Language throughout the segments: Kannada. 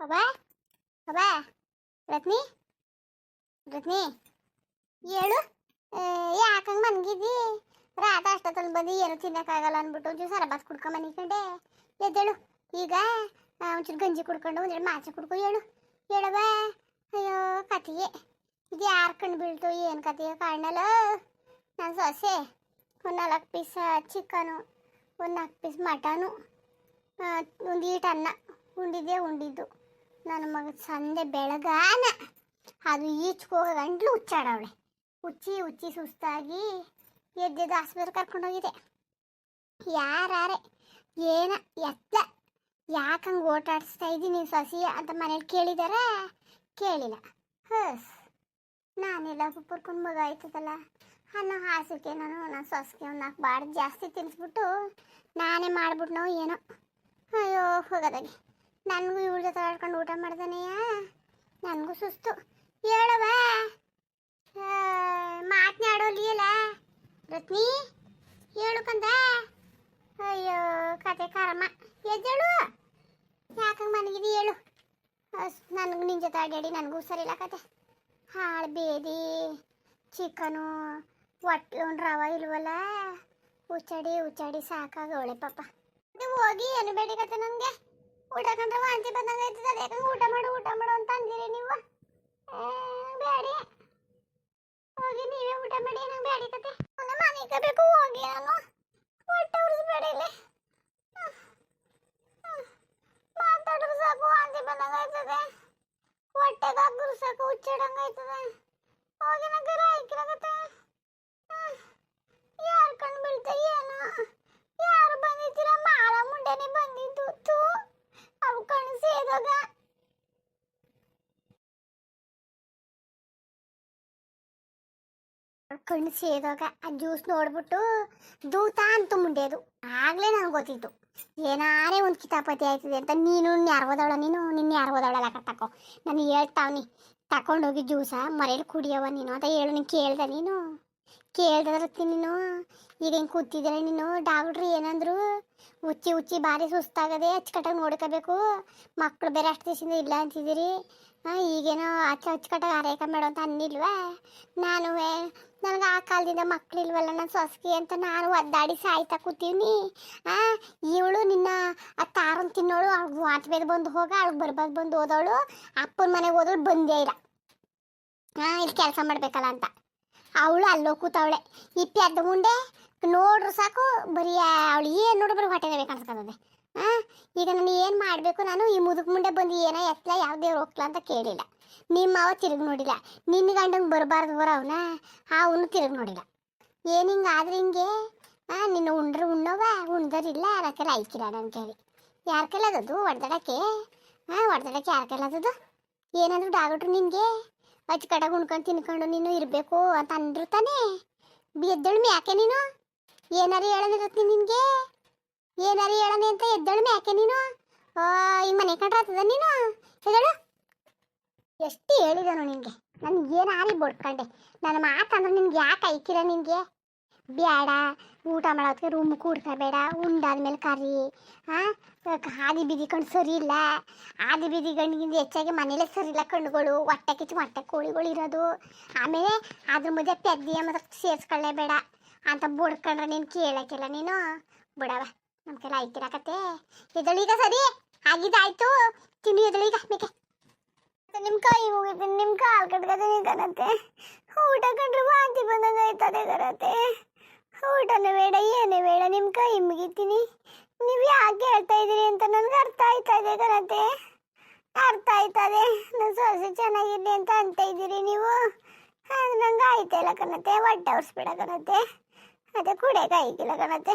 ಅಬ್ಬಾ ಅಬ್ಬಾ ರತ್ನಿ? ರತ್ನಿ? ಹೇಳು. ಯಾಕಂಗೆ ಮನ್ಗಿದ್ದಿ ರಾತ ಅಷ್ಟೊತ್ತಲ್ಲಿ ಬಂದು ಏನು ತಿನ್ನಕ್ಕಾಗಲ್ಲ ಅಂದ್ಬಿಟ್ಟು ಒಂಚೂರು ಸರಬಾಸ್ ಕುಡ್ಕೊಂಡ್ ಮನಿಕಂಡೆ ಎದ್ದೇಳು. ಈಗ ಒಂಚೂರು ಗಂಜಿ ಕುಡ್ಕೊಂಡು ಒಂದೆರಡು ಮಾಚೆ ಕುಡ್ಕೊ ಹೇಳು. ಹೇಳವ ಅಯ್ಯೋ ಕತೆಗೆ ಇದು ಯಾರು ಕಣ್ಣು ಬೀಳ್ತು? ಏನು ಕತೆಯೋ ಕಾಣಲ್ಲ ನಾನು ಸೊಸೆ. ಒಂದು ನಾಲ್ಕು ಪೀಸ್ ಚಿಕನು ಒಂದು ನಾಲ್ಕು ಪೀಸ್ ಮಟನು ಒಂದು ಈಟ್ ಅನ್ನ. ಉಂಡಿದ್ದೆ ಉಂಡಿದ್ದು. ನನ್ನ ಮಗ ಸಂಜೆ ಬೆಳಗಾನ. ಅದು ಈಚ್ಕೋಗ ಗಂಟ್ಲು ಹುಚ್ಚಾಡವಳೆ. ಹುಚ್ಚಿ ಹುಚ್ಚಿ ಸುಸ್ತಾಗಿ ಎದ್ದೆದ್ದು ಆಸ್ಪತ್ರೆ ಕರ್ಕೊಂಡೋಗಿದೆ ಯಾರೇ ಏನ? ಎತ್ತ? ಯಾಕಂಗೆ ಓಟಾಡಿಸ್ತಾ ಇದ್ದೀನಿ ಸಸಿ ಅಂತ ಮನೇಲಿ ಕೇಳಿದಾರ? ಕೇಳಿಲ್ಲ. ಹಸ್. ನಾನೆಲ್ಲ ಪುರ್ಕೊಂಡು ಮಗ ಆಯ್ತದಲ್ಲ? ಅನ್ನೋ ಹಾಸಿಗೆ ನಾನು ನನ್ನ ಸೊಸೆಗೆ ಒಂದು ನಾಲ್ಕು ಬಾಡ್ ಜಾಸ್ತಿ ತಿನ್ನಿಸ್ಬಿಟ್ಟು ನಾನೇ ಮಾಡ್ಬಿಟ್ಟು ಏನೋ? ಅಯ್ಯೋ, ಹೋಗೋದಾಗೆ. ನನಗೂ ಇವ್ರ ಜೊತೆ ಆಡ್ಕೊಂಡು ಊಟ ಮಾಡ್ದಾನೆಯಾ? ನನಗೂ ಸುಸ್ತು. ಹೇಳವ ಮಾತನಾಡೋಲಿಯಲ್ಲ ರತ್ನಿ, ಹೇಳು ಕಂದ. ಅಯ್ಯೋ, ಕತೆ ಕಾರಮ್ಮ ಎದ್ದೇಳು. ಯಾಕಂಗೆ ಮನಗಿದಿ ಹೇಳು. ನನಗೂ ನಿನ್ನ ಜೊತೆ ಅಡ್ಯಾಡಿ ನನಗೂ ಸರಿಲ್ಲ ಕತೆ. ಹಾಳು ಬೇದಿ, ಚಿಕನು ಹೊಟ್ಟೆ ರವ ಇಲ್ವಲ್ಲ? ಉಚ್ಚಾಡಿ ಉಚ್ಚಾಡಿ ಸಾಕಾಗವಳೆ ಪಾಪ. ಹೋಗಿ ಏನು ಕತೆ ನನಗೆ? ಊಟ ಕಂಡ್ರೆ ವಾಂತಿ ಬಂದಂಗೆ ಆಯ್ತದೆ. ಯಾಕಂದ್ರೆ ಊಟ ಮಾಡು ಊಟ ಮಾಡು ಅಂತ ಅಂದಿರಿ ನೀವು. ಬೇಡಿ. ಹೋಗಿ ನೀವೇ ಊಟ ಮಾಡಿ, ನಂಗೆ ಬೇಡಿ ಕತೆ. ನನ್ನ ಮನೆಗೆ ಬೇಕು ಹೋಗಿ ನಾನು. ಹೊಟ್ಟೆ ಉರಿಸ್ಬೇಡಿ ಇಲ್ಲಿ. ಮಾತಾಡಿದ್ರೆ ಸಾಕು, ವಾಂತಿ ಬಂದಂಗೆ ಆಯ್ತದೆ. ಹೊಟ್ಟೆಗೆ ಹಾಕಿದ್ರು ಸಾಕು, ಹುಚ್ಚಿಡಂಗೆ ಆಯ್ತದೆ. ಹೋಗಿ ನಂಗೆ ರಾಯ್ಕಿರಾಗತ್ತೆ ಯಾರು ಕಂಡು ಬೀಳ್ತಾ, ಏನೋ ಯಾರು ಬಂದಿದ್ದೀರ ಮಾಳ ಮುಂಡೆನೆ ಬಂದಿದ್ದು ತು ಅವು ಕಣ್ಣು ಸೇದಾಗ ಕಣ್ಣು ಸೇದೋಗ ಆ ಜ್ಯೂಸ್ ನೋಡ್ಬಿಟ್ಟು ದೂತ ಅಂತ ಮುಂಡೆದು ಆಗಲೇ ನನಗೆ ಗೊತ್ತಿತ್ತು. ಏನಾರೇ ಒಂದು ಕಿತಾಪತಿ ಆಯ್ತದೆ ಅಂತ ನೀನು ಯಾರು ಓದವಳ ನೀನು? ನಿನ್ನ ಯಾರು ತಕೋ. ನಾನು ಹೇಳ್ತಾವ್ನಿ, ತಕೊಂಡೋಗಿ ಜ್ಯೂಸ ಮರೇಲಿ ಕುಡಿಯವ ನೀನು ಅಂತ ಹೇಳು, ನೀನು ಕೇಳ್ದೆ ನೀನು. ಕೇಳ್ದದ್ರತ್ತಿ ನೀನು. ಈಗ ಹಿಂಗೆ ಕೂತಿದ್ರೆ ನೀನು? ಡಾಕ್ಟ್ರು ಏನಂದ್ರು ಉಚ್ಚಿ ಉಚ್ಚಿ ಭಾರಿ ಸುಸ್ತಾಗದೆ ಅಚ್ಚುಕಟ್ಟಾಗಿ ನೋಡ್ಕೋಬೇಕು. ಮಕ್ಕಳು ಬೇರೆ ಅಷ್ಟು ದಿವಸದಿಂದ ಇಲ್ಲ ಅಂತಿದ್ದೀರಿ. ಈಗೇನೋ ಅಚ್ಚ ಅಚ್ಚುಕಟ್ಟಾಗಿ ಆರೈಕೆ ಮಾಡೋ ಅಂತ ಅನ್ನಿಲ್ವಾ? ನಾನು ನನಗೆ ಆ ಕಾಲದಿಂದ ಮಕ್ಕಳಿಲ್ವಲ್ಲ ನನ್ನ ಸೊಸಗಿ ಅಂತ ನಾನು ಒದ್ದಾಡಿ ಸಾಯ್ತಾ ಕೂತೀವಿ ಇವಳು ನಿನ್ನ ಆ ತಾರನ್ ತಿನ್ನೋಳು, ಅವ್ಳು ವಾಂತಿ ಬಂದು ಹೋಗ ಅವ್ಳಿಗೆ ಬರ್ಬಾರ್ದು ಬಂದು ಓದೋಳು ಅಪ್ಪನ ಮನೆಗೆ ಓದೋಳು ಬಂದೇ ಇಲ್ಲ. ಹಾಂ ಇಲ್ಲಿ ಕೆಲಸ ಮಾಡ್ಬೇಕಲ್ಲ ಅಂತ. ಅವಳು ಅಲ್ಲೋ ಕೂತವಳೆ. ಇಪ್ಪಿ ಪೆದ್ದ ಮುಂಡೆ ನೋಡ್ರು ಸಾಕು, ಬರೀ ಅವಳು ಏನು ನೋಡಿದ್ರು ಬರೀ ಹೊಟ್ಟೆ ಬೇಕು ಅನ್ಸ್ಕೊಂತದೆ. ಹಾಂ ಈಗ ನಾನು ಏನು ಮಾಡಬೇಕು ನಾನು? ಈ ಮುದುಕ್ ಮುಂಡೆ ಬಂದು ಏನೋ ಎತ್ತಲ ಯಾವ ದೇವ್ರು ಹೋಗ್ಲಾ ಅಂತ ಕೇಳಿಲ್ಲ. ನಿಮ್ಮ ಅವ ತಿರುಗಿ ನೋಡಿಲ್ಲ. ನಿನ್ನ ಗಂಡಂಗೆ ಬರಬಾರ್ದು ಬರೋ ಅವನ? ಅವನು ತಿರುಗಿ ನೋಡಿಲ್ಲ. ಏನು ಹಿಂಗೆ ಆದ್ರೆ ಹಿಂಗೆ? ಹಾಂ ನಿನ್ನ ಉಂಡ್ರೆ ಉಣ್ಣವ ಉಣ್ದರಿಲ್ಲ ಅದಕ್ಕೆ ಐಕಿಲ್ಲ ಅಂತ ಕೇಳಿ ಯಾರ ಕೈಲದದು ಹೊಡೆದಾಡಕ್ಕೆ? ಹಾಂ ಹೊಡೆದಾಡಕ್ಕೆ ಯಾರ ಕೈಲದದು ಏನಾದರೂ ಡಾಗಟ್ರು ನಿನಗೆ? ಅಚ್ಚುಕಟ್ಟಾಗಿ ಉಣ್ಕೊಂಡು ತಿನ್ಕೊಂಡು ನೀನು ಇರಬೇಕು ಅಂತ ಅಂದ್ರು ತಾನೇ. ಎದ್ದಳು ಯಾಕೆ ನೀನು? ಏನಾರು ಹೇಳೋದಿರತ್ತಿ ನಿನಗೆ? ಏನಾರು ಹೇಳನೆ ಅಂತ ಎದ್ದಳು ಯಾಕೆ ನೀನು? ಈ ಮನೆ ಕಂಡ್ರಾತದ ನೀನು? ಎದ್ದಳು? ಎಷ್ಟು ಹೇಳಿದನು ನಿನಗೆ. ನನಗೆ ಏನಾರಿ ಬಡ್ಕಂಡೆ. ನನ್ನ ಮಾತಂದ್ರೆ ನಿನ್ಗೆ ಯಾಕೆ ಐಕಿರ ನಿನಗೆ? ಬೇಡ, ಊಟ ಮಾಡೋದಕ್ಕೆ ರೂಮ್ ಕೂಡ್ಕೋಬೇಡ ಉಂಡಾದ್ಮೇಲೆ ಕರಿ. ಹಾಂ ಹಾದಿ ಬೀದಿ ಕಣ್ಣು ಸರಿ ಇಲ್ಲ. ಹಾದಿ ಬೀದಿ ಗಂಡಿಗಿಂತ ಹೆಚ್ಚಾಗಿ ಮನೇಲೆ ಸರಿ ಇಲ್ಲ ಕಣ್ಣುಗಳು, ಹೊಟ್ಟೆ ಕಿಚ್ಚು, ಹೊಟ್ಟೆ ಕೋಳಿಗಳು ಇರೋದು. ಆಮೇಲೆ ಅದ್ರ ಮಧ್ಯೆ ಪೆದ್ದಿಯ ಮಾತ್ರ ಸೇರಿಸ್ಕೊಳ್ಳೇಬೇಡ ಅಂತ ಬಡ್ಕೊಂಡ್ರೆ ನೀನು ಕೇಳೋಕ್ಕಿಲ್ಲ ನೀನು? ಬಿಡವ ನಮ್ಮ ಕೈಲ ಐತಿರಕತ್ತೆ ಎದಳೀಗ ಸರಿ? ಆಗಿದ್ದಾಯ್ತು. ತಿನ್ನು ಎದಳೀಗ ಮೇಕೆ. ನಿಮ್ಮ ಕೈ ಹೋಗಿದ್ದೀನಿ ನಿಮ್ಮ ಕಾಲು ನೀನು ಕಣತ್ತೆ. ಊಟ ಕಂಡ್ರೆ ವಾಂತಿ ಬಂದಂಗೆ ಆಯ್ತದೆ ಕಣತ್ತೆ. ಊಟನೇ ಬೇಡ, ಏನೇ ಬೇಡ ನಿಮ್ಮ ಕೈ ಮುಗಿತೀನಿ. ನೀವು ಯಾಕೆ ಹೇಳ್ತಾ ಇದ್ದೀರಿ ಅಂತ ನನಗೆ ಅರ್ಥ ಆಯ್ತಾ ಇದೆ ಕನತೆ ಅರ್ಥ ಆಯ್ತದೆ ನನ್ನ ಸೊಸೆ ಚೆನ್ನಾಗಿರ್ಲಿ ಅಂತ ಅಂತ ಇದ್ದೀರಿ ನೀವು. ನಂಗೆ ಆಯ್ತಾ ಇಲ್ಲ ಕಣತ್ತೆ ಹೊಟ್ಟೆ ಉರ್ಸ್ಬೇಡ ಕಣತೆ. ಅದೇ ಕುಡಿಯಕ್ಕೆ ಆಯ್ತಿಲ್ಲ ಕಣತೆ.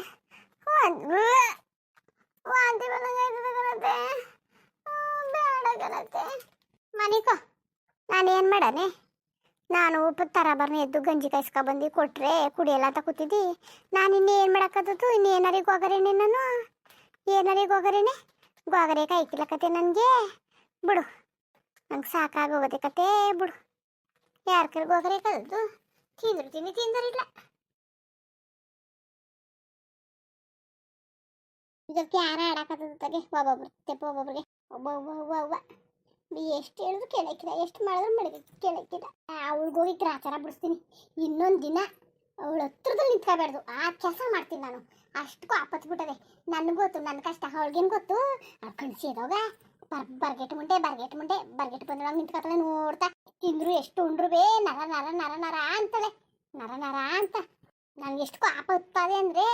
ವಾಂತಿ ಬಂದಂಗೆ ಕಣತೆ. ಬೇಡ ಕಣತೆ. ಮನಿಕೋ, ನಾನೇನು ಮಾಡನೆ ನಾನು ಉಪ್ಪು ಬರ್ನಿ ಎದ್ದು ಗಂಜಿ ಕಾಯಿಸ್ಕೊ ಬಂದು, ಕೊಟ್ರೆ ಕುಡಿಯಲ್ಲ ಅಂತ ಕೂತಿದ್ದಿ. ನಾನು ಇನ್ನೇನು ಮಾಡಕ್ಕದ್ದು ಇನ್ನೇನಾರಿಗೆ ಹೋಗರೇನೆ ನಾನು ಏನಾರಿಗೆ ಹೋಗರೇನೆ ಗೋಗರೆ ಕಾಯ್ಕಿಲ್ಲಕತ್ತೆ ನನಗೆ. ಬಿಡು. ನಂಗೆ ಸಾಕಾಗೋಗದೆ ಕತೆ, ಬಿಡು. ಯಾರ ಕೈ ಗೋಗರೆ ಕಲ್ದು ತಿಂದ್ರು, ತಿಂದು ತಿಂದರಿಲ್ಲ. ಇದಕ್ಕೆ ಯಾರ ಆಡಕತ್ತದ ಒಬ್ಬೊಬ್ರಿಗೆ. ಒಬ್ಬ ಒಬ್ಬ ಒಬ್ಬ ಒಬ್ಬ. ಎಷ್ಟು ಹೇಳಿದ್ರು ಕೇಳಕ್ಕಿಲ್ಲ, ಎಷ್ಟು ಮಾಡಿದ್ರು ಮಾಡಿದೆ ಕೇಳಕ್ಕಿಲ್ಲ. ಅವಳಿಗೆ ಹೋಗಿ ಗ್ರಾಚಾರ ಬಿಡಿಸ್ತೀನಿ. ಇನ್ನೊಂದು ದಿನ ಅವಳ ಹತ್ರದಲ್ಲಿ ನಿಂತ್ಕೋಬಾರ್ದು ಆ ಕೆಲಸ ಮಾಡ್ತೀನಿ ನಾನು. ಅಷ್ಟಕ್ಕೂ ಆಪತ್ ಬಿಟ್ಟದೆ. ನನಗೆ ಗೊತ್ತು ನನ್ನ ಕಷ್ಟ. ಅವಳಿಗೇನು ಗೊತ್ತು? ಅವ್ಳು ಕಣ್ಸಿದವಾಗ ಬರ್, ಬರ್ಗೆಟ್ ಮುಂಡೆ ಬರ್ಗೆಟ್ ಮುಂಡೆ. ಬರ್ಗೆಟ್ ಬಂದೊಳಗೆ ನಿಂತ್ಕೊತಾಳೆ ನೋಡ್ತಾ. ತಿಂದ್ರು ಎಷ್ಟು ಉಂಡ್ರು ಬೇ, ನರ ನರ ನರ ನರ ಅಂತದೆ ನರ ನರ ಅಂತ. ನನಗೆ ಎಷ್ಟು ಪಾಪ ಉತ್ಪಾದೆ ಅಂದರೆ,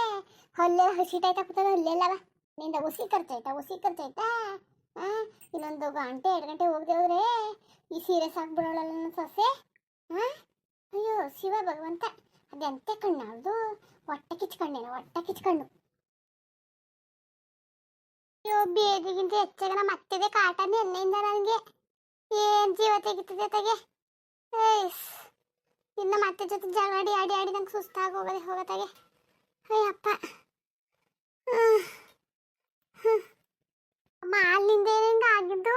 ಹಲ್ಲೆಲ್ಲ ಹಸಿಟಾಯ್ತಾ ಕೂತದೆ ಹಲ್ಲೆಲ್ಲವ ನಿಂದ ಉಸಿ ಖರ್ಚಾಯ್ತಾ ಉಸಿ ಖರ್ಚಾಯ್ತಾ? ಇನ್ನೊಂದು ಗಂಟೆ ಎರಡು ಗಂಟೆ ಹೋಗದೆ ಹೋದ್ರೆ ಈ ಸೀರಿಯಸ್ ಆಗಿಬಿಡೋಳಲ್ಲ ನನ್ನ ಸೊಸೆ. ಹಾಂ ಅಯ್ಯೋ, ಶಿವ ಭಗವಂತ. ಅದೆಂತೆ ಕಣ್ಣು ಅದು ಹೊಟ್ಟೆ ಕಿಚ್ಕಣ್ಣೇನು ಹೊಟ್ಟೆ ಕಿಚ್ಕೊಂಡು. ಅಯ್ಯೋ, ಬೇದಿಗಿಂತ ಹೆಚ್ಚಾಗ ನಮ್ಮ ಅತ್ತೆದೆ ಕಾಟ ನೆನ್ನೆಯಿಂದ ನನಗೆ. ಏನು ಜೀವ ತೆಗಿತದೆ ತಗೆ. ಏಸ್ ಇನ್ನು ಮತ್ತೆ ಜೊತೆ ಜಗಾಡಿ ಆಡಿ ಆಡಿ ನಂಗೆ ಸುಸ್ತಾಗಿ ಹೋಗದೆ ಹೋಗತ್ತಾಗೆ ಅಯ್ಯಪ್ಪ. ಹ್ಞೂ ಹ್ಮ್. ಅಮ್ಮ ಅಲ್ಲಿಂದ ಏನಿಂದ ಆಗಿದ್ದು.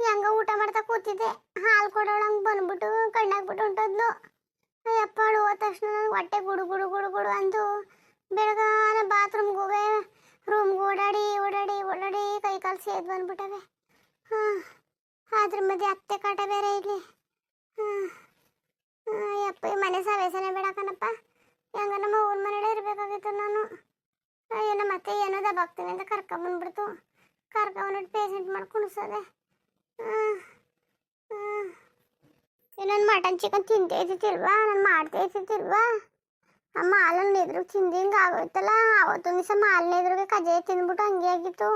ಹೆಂಗ ಊಟ ಮಾಡ್ತಾ ಕೂತಿದ್ದೆ. ಹಾಲು ಕೊಡೋಳಂಗೆ ಬಂದ್ಬಿಟ್ಟು ಕಣ್ಣಾಗ್ಬಿಟ್ಟು ಹೊಂಟದ್ಲು. ಅಯ್ಯಪ್ಪ ಹೋದ ತಕ್ಷಣ ನನಗೆ ಹೊಟ್ಟೆ ಗುಡು ಗುಡು ಗುಡು ಗುಡು ಅಂದು ಬೆಳಗಾನ ಬಾತ್ರೂಮ್ಗೆ ಹೋಗಿ ರೂಮ್ಗೆ ಓಡಾಡಿ ಓಡಾಡಿ ಓಡಾಡಿ ಕೈ ಕಾಲು ಸೇದ್ ಬಂದ್ಬಿಟ್ಟವೆ. ಹಾಂ ಅದ್ರ ಮಧ್ಯೆ ಅತ್ತೆ ಕಾಟ ಬೇರೆ ಇಲ್ಲಿ ಹಾಂ ಅಯ್ಯಪ್ಪ ಈ ಮನೆ ಸವೇಸನೆ ಬೇಡ ಕಣಪ್ಪ ಹೆಂಗ ನಮ್ಮ ಊರ ಮನೇಲೇ ಇರಬೇಕಾಗಿತ್ತು ನಾನು ಅಯ್ಯೋ ನಮ್ಮ ಏನೋ ದಬಾಗ್ತೀನಿ ಅಂತ ಕರ್ಕೊಂಬಂದ್ಬಿಡ್ತು ಕರ್ಕೊಂಬಂದ್ಬಿಟ್ಟು ಪೇಷಂಟ್ ಮಾಡಿ ಕುಣಿಸೋದೆ. ಇನ್ನೊಂದು ಮಟನ್ ಚಿಕನ್ ತಿಂತೇ ಇದ್ದಿತ್ತಿಲ್ವಾ ನಾನು ಮಾಡ್ತಾ ಇದ್ದಿತ್ತಿಲ್ವಾ ಆ ಮಾಲನ್ನ ಎದುರು ತಿಂದು ಹಿಂಗೆ ಆಗೋಯ್ತಲ್ಲ? ಅವತ್ತೊಂದು ದಿವಸ ಮಾಲಿನ ಎದುರಿಗೆ ಕಜೆ ತಿಂದ್ಬಿಟ್ಟು ಹಂಗೆ ಆಗಿತ್ತು.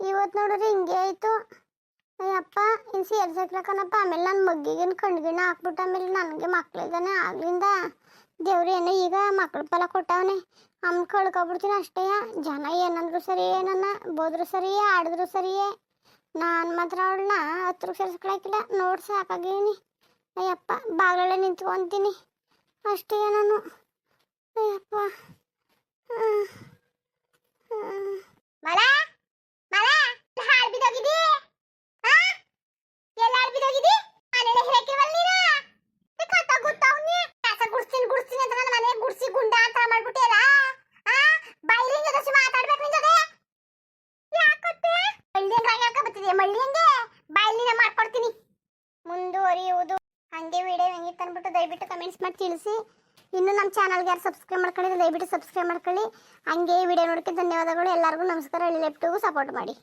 ಇವತ್ತು ನೋಡಿದ್ರೆ ಹಿಂಗೆ ಆಯಿತು. ಅಯ್ಯಪ್ಪ ಇನ್ನು ಸೇರ್ಸಕ್ಲಕ್ಕನಪ್ಪ ಆಮೇಲೆ ನನ್ನ ಮಗ್ಗಿಗೇನು ಕಣ್ಗಿಣ ಹಾಕ್ಬಿಟ್ಟು ಆಮೇಲೆ ನನಗೆ ಮಕ್ಳಿದ್ದಾನೆ ಆಗ್ಲಿಂದ. ದೇವ್ರು, ಏನೋ ಈಗ ಮಕ್ಳ ಫಲ ಕೊಟ್ಟವನೆ. ಅಮ್ಮ ಕಳ್ಕೊಬಿಡ್ತೀನಿ ಅಷ್ಟೇ. ಜನ ಏನಂದ್ರು ಸರಿ ನನ್ನ ಬೋದ್ರು ಸರಿಯೇ, ಆಡಿದ್ರು ಸರಿಯೇ. ನಾನು ಮಾತ್ರ ಅವಳನ್ನ ಹತ್ರ ಸೇರಿಸ್ಕೊಳಕಿಲ್ಲ, ನೋಡಿ ಸಾಕಾಗೀನಿ. ಅಯ್ಯಪ್ಪ, ಬಾಗಿಲಲ್ಲೇ ನಿಂತ್ಕೊಂತೀನಿ. ಅಷ್ಟೇ ನಾನು. ಅಯ್ಯಪ್ಪ ಹ್ಮ್. ಹ್ಮ್. ಮಲ ಮಲ ಹಾಳು ಬಿದ್ದೋಗಿದ್ದಿ ಆ? ಎಲ್ಲ ಹಾಳು ಬಿದ್ದೋಗಿದ್ದಿ ಮನೇಲೆ ಹೇಗಿವಲ್ ನೀನು ಕತ್ತ ಗೊತ್ತಾವ್ನಿ ಕಸ ಗುಡ್ಸ್ತೀನಿ ಗುಡ್ಸ್ತೀನಿ ಅಂತ ನನ್ನ ಮನೆ ಗುಡ್ಸಿ ಗುಂಡ ಅಂತ ಮಾಡ್ಬಿಟ್ಟಿಯಲ್ಲ ಆ ಬೈಲಿ ಜೊತೆ ಮಾತಾಡ್ಬೇಕು ನಿನ್ ಜೊತೆ ಯಾಕೊತ್ತೆ ಮಳ್ಳಿ ಹಂಗ ಹೇಳ್ಕ ಬತ್ತಿದೆ ಮಳ್ಳಿ ಹಂಗೆ ಬೈಲಿನ ಮಾಡ್ಕೊಡ್ತೀನಿ ಮುಂದುವರಿಯುವುದು ಹಂಗೆ ವಿಡಿಯೋ ಹೆಂಗಿತ್ತು ಅಂದ್ಬಿಟ್ಟು ದಯವಿಟ್ಟು ಕಮೆಂಟ್ಸ್ ಮಾಡಿ ತಿಳಿಸಿ. ಇನ್ನು ನಮ್ಮ ಚಾನಲ್ಗೆ ಯಾರು ಸಬ್ಸ್ಕ್ರೈಬ್ ಮಾಡ್ಕೊಳ್ಳಿ ದಯವಿಟ್ಟು ಸಬ್ಸ್ಕ್ರೈಬ್ ಮಾಡ್ಕೊಳ್ಳಿ. ಹಂಗೆ ವಿಡಿಯೋ ನೋಡೋಕ್ಕೆ ಧನ್ಯವಾದಗಳು. ಎಲ್ಲರಿಗೂ ನಮಸ್ಕಾರ. ಲೆಫ್ಟಿಗೂ ಸಪೋರ್ಟ್ ಮಾಡಿ.